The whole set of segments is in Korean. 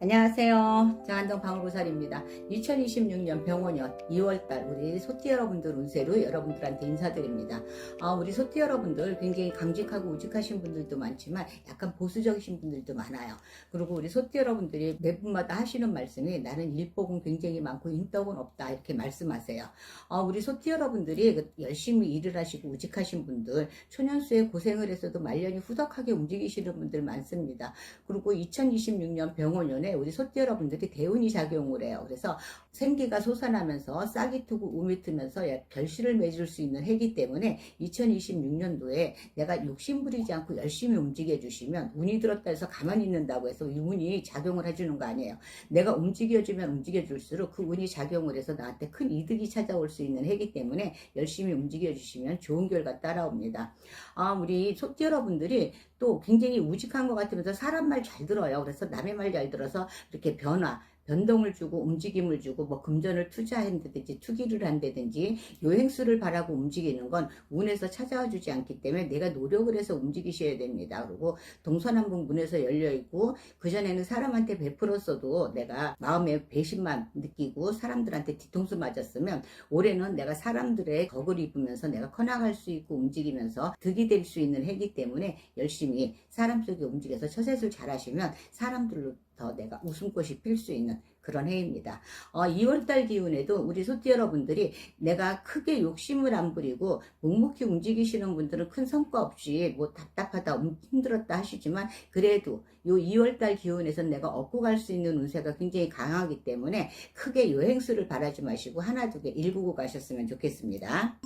안녕하세요. 장안동 방울고살입니다. 2026년 병원년 2월달 우리 소띠 여러분들 운세로 여러분들한테 인사드립니다. 아, 우리 소띠 여러분들 굉장히 강직하고 우직하신 분들도 많지만 약간 보수적이신 분들도 많아요. 그리고 우리 소띠 여러분들이 매 분마다 하시는 말씀이 나는 일복은 굉장히 많고 인덕은 없다 이렇게 말씀하세요. 아, 우리 소띠 여러분들이 그 열심히 일을 하시고 우직하신 분들 초년수에 고생을 해서도 말년이 후덕하게 움직이시는 분들 많습니다. 그리고 2026년 병원년에 우리 소띠 여러분들이 대운이 작용을 해요. 그래서 생기가 솟아나면서 싹이 트고 우미 트면서 결실을 맺을 수 있는 해기 때문에 2026년도에 내가 욕심 부리지 않고 열심히 움직여 주시면 운이 들었다 해서 가만히 있는다고 해서 이 운이 작용을 해주는 거 아니에요. 내가 움직여주면 움직여줄수록 그 운이 작용을 해서 나한테 큰 이득이 찾아올 수 있는 해기 때문에 열심히 움직여 주시면 좋은 결과 따라옵니다. 아, 우리 소띠 여러분들이 또 굉장히 우직한 것 같으면서 사람 말 잘 들어요. 그래서 남의 말 잘 들어서 이렇게 변화, 변동을 주고 움직임을 주고 뭐 금전을 투자한다든지 투기를 한다든지 요행수를 바라고 움직이는 건 운에서 찾아와 주지 않기 때문에 내가 노력을 해서 움직이셔야 됩니다. 그리고 동서남북 문에서 열려 있고 그전에는 사람한테 베풀었어도 내가 마음에 배신만 느끼고 사람들한테 뒤통수 맞았으면 올해는 내가 사람들의 덕을 입으면서 내가 커나갈 수 있고 움직이면서 득이 될 수 있는 해기 때문에 열심히 사람 속에 움직여서 처세술 잘 하시면 사람들로 더 내가 웃음꽃이 필 수 있는 그런 해입니다. 어, 2월달 기운에도 우리 소띠 여러분들이 내가 크게 욕심을 안 부리고 묵묵히 움직이시는 분들은 큰 성과 없이 뭐 답답하다 음, 힘들었다 하시지만 그래도 요 2월달 기운에서 내가 얻고 갈 수 있는 운세가 굉장히 강하기 때문에 크게 여행수를 바라지 마시고 하나 두개 일구고 가셨으면 좋겠습니다.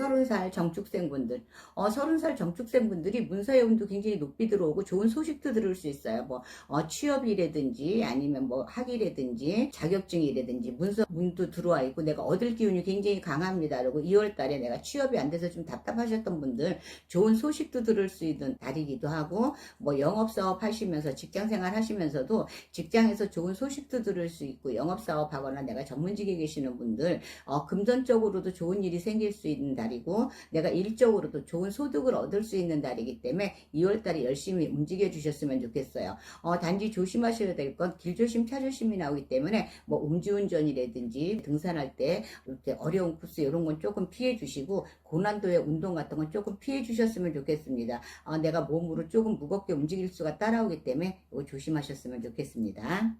서른 살 정축생분들, 어, 서른 살 정축생분들이 문서의 운도 굉장히 높이 들어오고 좋은 소식도 들을 수 있어요. 뭐, 어, 취업이라든지 아니면 뭐 학위라든지 자격증이라든지 문서 문도 들어와 있고 내가 얻을 기운이 굉장히 강합니다. 그리고 2월 달에 내가 취업이 안 돼서 좀 답답하셨던 분들 좋은 소식도 들을 수 있는 달이기도 하고 뭐 영업사업 하시면서 직장생활 하시면서도 직장에서 좋은 소식도 들을 수 있고 영업사업 하거나 내가 전문직에 계시는 분들 어, 금전적으로도 좋은 일이 생길 수 있는 달 이고 내가 일적으로도 좋은 소득을 얻을 수 있는 달이기 때문에 2월달에 열심히 움직여 주셨으면 좋겠어요. 어, 단지 조심하셔야 될 건 길조심 차조심이 나오기 때문에 뭐 음주운전이라든지 등산할 때 이렇게 어려운 코스 이런 건 조금 피해 주시고 고난도의 운동 같은 건 조금 피해 주셨으면 좋겠습니다. 어, 내가 몸으로 조금 무겁게 움직일 수가 따라오기 때문에 조심하셨으면 좋겠습니다.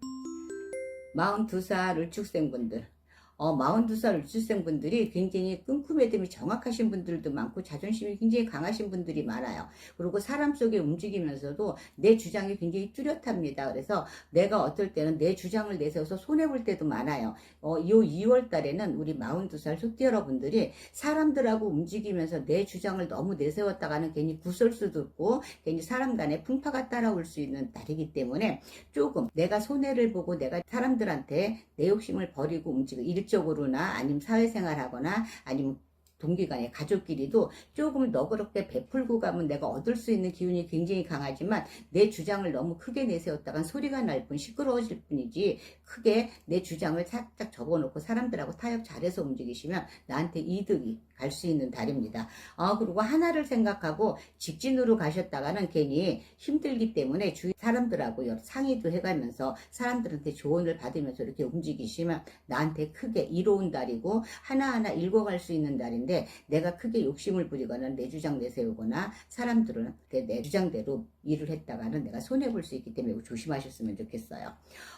42살 을축생분들 어, 42살 울주생분들이 굉장히 끔끔해듬이 정확하신 분들도 많고 자존심이 굉장히 강하신 분들이 많아요. 그리고 사람 속에 움직이면서도 내 주장이 굉장히 뚜렷합니다. 그래서 내가 어떨 때는 내 주장을 내세워서 손해볼 때도 많아요. 어, 이 2월 달에는 우리 42살 소띠 여러분들이 사람들하고 움직이면서 내 주장을 너무 내세웠다가는 괜히 구설 수도 있고 괜히 사람 간에 풍파가 따라올 수 있는 달이기 때문에 조금 내가 손해를 보고 내가 사람들한테 내 욕심을 버리고 움직이고 일적으로나 아니면 사회생활 하거나 아니면 동기간에 가족끼리도 조금 너그럽게 베풀고 가면 내가 얻을 수 있는 기운이 굉장히 강하지만 내 주장을 너무 크게 내세웠다간 소리가 날 뿐 시끄러워질 뿐이지 크게 내 주장을 살짝 접어놓고 사람들하고 타협 잘해서 움직이시면 나한테 이득이 갈 수 있는 달입니다. 아, 그리고 하나를 생각하고 직진으로 가셨다가는 괜히 힘들기 때문에 주위 사람들하고 상의도 해가면서 사람들한테 조언을 받으면서 이렇게 움직이시면 나한테 크게 이로운 달이고 하나하나 읽어갈 수 있는 달인데 내가 크게 욕심을 부리거나 내 주장 내세우거나 사람들은 내 주장대로 일을 했다가는 내가 손해볼 수 있기 때문에 조심하셨으면 좋겠어요.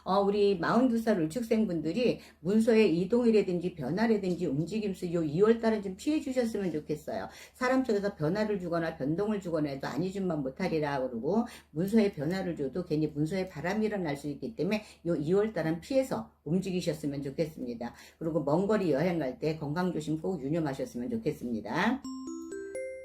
어, 우리 42살 울축생분들이 문서의 이동이라든지 변화라든지 움직임수 요 2월달은 좀 피해 주셨으면 좋겠어요. 사람 쪽에서 변화를 주거나 변동을 주거나 해도 아니준만 못하리라 그러고 문서에 변화를 줘도 괜히 문서에 바람이 일어날 수 있기 때문에 요 2월달은 피해서 움직이셨으면 좋겠습니다. 그리고 먼 거리 여행 갈 때 건강 조심 꼭 유념하셨으면 좋겠습니다.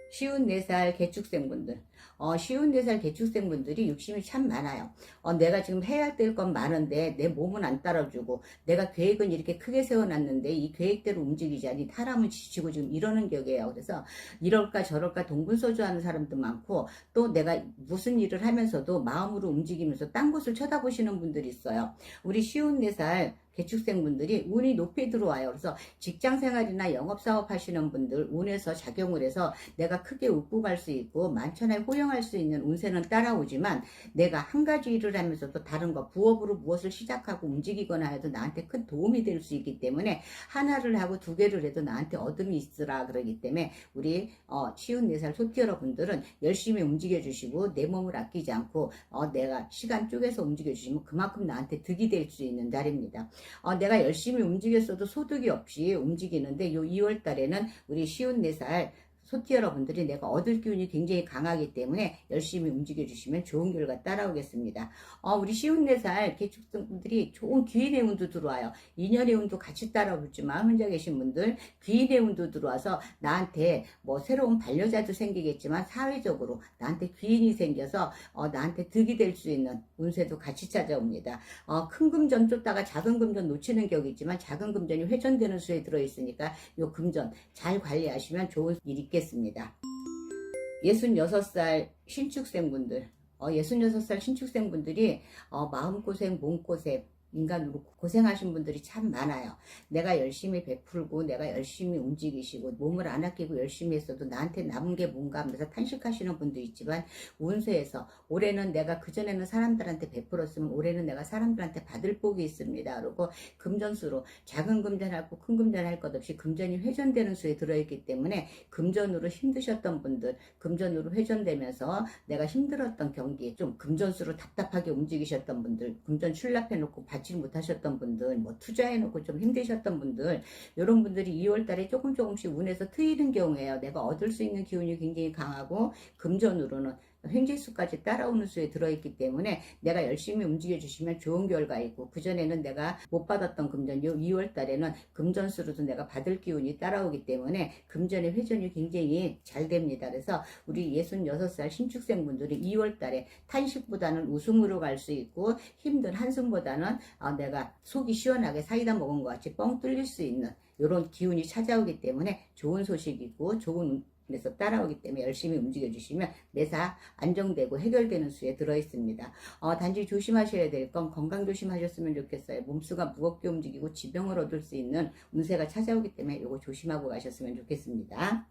쉬운 4살 개축생분들. 어, 쉬운 4살 개축생분들이 욕심이 참 많아요. 어, 내가 지금 해야 될 건 많은데 내 몸은 안 따라주고 내가 계획은 이렇게 크게 세워놨는데 이 계획대로 움직이지 않니 사람은 지치고 지금 이러는 격이에요. 그래서 이럴까 저럴까 동분서주하는 사람도 많고 또 내가 무슨 일을 하면서도 마음으로 움직이면서 딴 곳을 쳐다보시는 분들이 있어요. 우리 쉬운 4살 개축생분들이 운이 높이 들어와요. 그래서 직장 생활이나 영업 사업 하시는 분들 운에서 작용을 해서 내가 크게 웃고 갈 수 있고 만천하에 호영할 수 있는 운세는 따라오지만 내가 한 가지 일을 하면서도 다른 거 부업으로 무엇을 시작하고 움직이거나 해도 나한테 큰 도움이 될 수 있기 때문에 하나를 하고 두 개를 해도 나한테 얻음이 있으라 그러기 때문에 우리 어, 쉬운 네살 소띠 여러분들은 열심히 움직여 주시고 내 몸을 아끼지 않고 어, 내가 시간 쪼개서 움직여 주시면 그만큼 나한테 득이 될 수 있는 달입니다. 어, 내가 열심히 움직였어도 소득이 없이 움직이는데 요 2월 달에는 우리 쉬운 네살 소띠 여러분들이 내가 얻을 기운이 굉장히 강하기 때문에 열심히 움직여 주시면 좋은 결과 따라오겠습니다. 어, 우리 쉬운 네살 개축분들이 좋은 귀인의 운도 들어와요. 인연의 운도 같이 따라오지만 혼자 계신 분들 귀인의 운도 들어와서 나한테 뭐 새로운 반려자도 생기겠지만 사회적으로 나한테 귀인이 생겨서 어, 나한테 득이 될 수 있는 운세도 같이 찾아옵니다. 어, 큰 금전 쫓다가 작은 금전 놓치는 격이 있지만 작은 금전이 회전되는 수에 들어있으니까 요 금전 잘 관리하시면 좋은 일 있겠습니다. 66살 신축생분들. 어, 66살 신축생분들이 어, 마음고생, 몸고생, 인간으로 고생하신 분들이 참 많아요. 내가 열심히 베풀고 내가 열심히 움직이시고 몸을 안 아끼고 열심히 했어도 나한테 남은 게 뭔가 하면서 탄식하시는 분도 있지만 운세에서 올해는 내가 그전에는 사람들한테 베풀었으면 올해는 내가 사람들한테 받을 복이 있습니다. 그리고 금전수로 작은 금전하고 큰 금전할 것 없이 금전이 회전되는 수에 들어있기 때문에 금전으로 힘드셨던 분들 금전으로 회전되면서 내가 힘들었던 경기 좀 금전수로 답답하게 움직이셨던 분들 금전 출납해놓고 받지 못하셨던 분들 뭐 투자해놓고 좀 힘드셨던 분들 이런 분들이 2월 달에 조금 조금씩 운에서 트이는 경우에요. 내가 얻을 수 있는 기운이 굉장히 강하고 금전으로는 횡재수까지 따라오는 수에 들어있기 때문에 내가 열심히 움직여 주시면 좋은 결과 있고 그전에는 내가 못 받았던 금전 요 2월 달에는 금전수로도 내가 받을 기운이 따라오기 때문에 금전의 회전이 굉장히 잘 됩니다. 그래서 우리 66살 신축생분들이 2월 달에 탄식보다는 웃음으로 갈 수 있고 힘든 한숨보다는 아, 내가 속이 시원하게 사이다 먹은 것 같이 뻥 뚫릴 수 있는 이런 기운이 찾아오기 때문에 좋은 소식이고 좋은 그래서 따라오기 때문에 열심히 움직여 주시면 매사 안정되고 해결되는 수에 들어 있습니다. 어, 단지 조심하셔야 될 건 건강 조심하셨으면 좋겠어요. 몸수가 무겁게 움직이고 지병을 얻을 수 있는 운세가 찾아오기 때문에 이거 조심하고 가셨으면 좋겠습니다.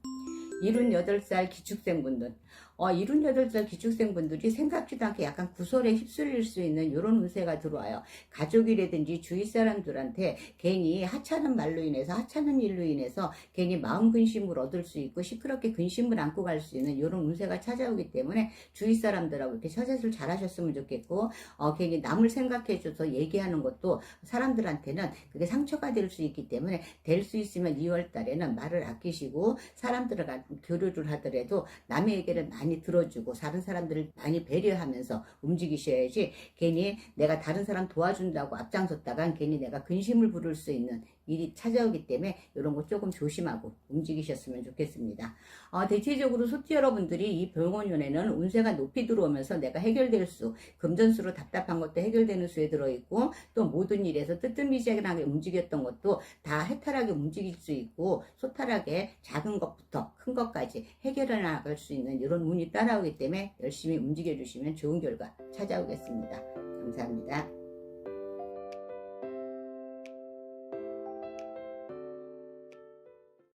78살 기축생분들 어, 78살 기축생분들이 생각지도 않게 약간 구설에 휩쓸릴 수 있는 이런 운세가 들어와요. 가족이라든지 주위 사람들한테 괜히 하찮은 말로 인해서 하찮은 일로 인해서 괜히 마음 근심을 얻을 수 있고 시끄럽게 근심을 안고 갈 수 있는 이런 운세가 찾아오기 때문에 주위 사람들하고 이렇게 처세술 잘 하셨으면 좋겠고 어, 괜히 남을 생각해줘서 얘기하는 것도 사람들한테는 그게 상처가 될 수 있기 때문에 될 수 있으면 2월 달에는 말을 아끼시고 사람들과 교류를 하더라도 남의 얘기를 많이 들어주고 다른 사람들을 많이 배려하면서 움직이셔야지 괜히 내가 다른 사람 도와준다고 앞장섰다간 괜히 내가 근심을 부를 수 있는 일이 찾아오기 때문에 이런 거 조금 조심하고 움직이셨으면 좋겠습니다. 어, 대체적으로 소띠 여러분들이 이 병원연에는 운세가 높이 들어오면서 내가 해결될 수, 금전수로 답답한 것도 해결되는 수에 들어있고 또 모든 일에서 뜨뜻미지근하게 움직였던 것도 다 해탈하게 움직일 수 있고 소탈하게 작은 것부터 큰 것까지 해결해 나갈 수 있는 이런 운이 따라오기 때문에 열심히 움직여 주시면 좋은 결과 찾아오겠습니다. 감사합니다.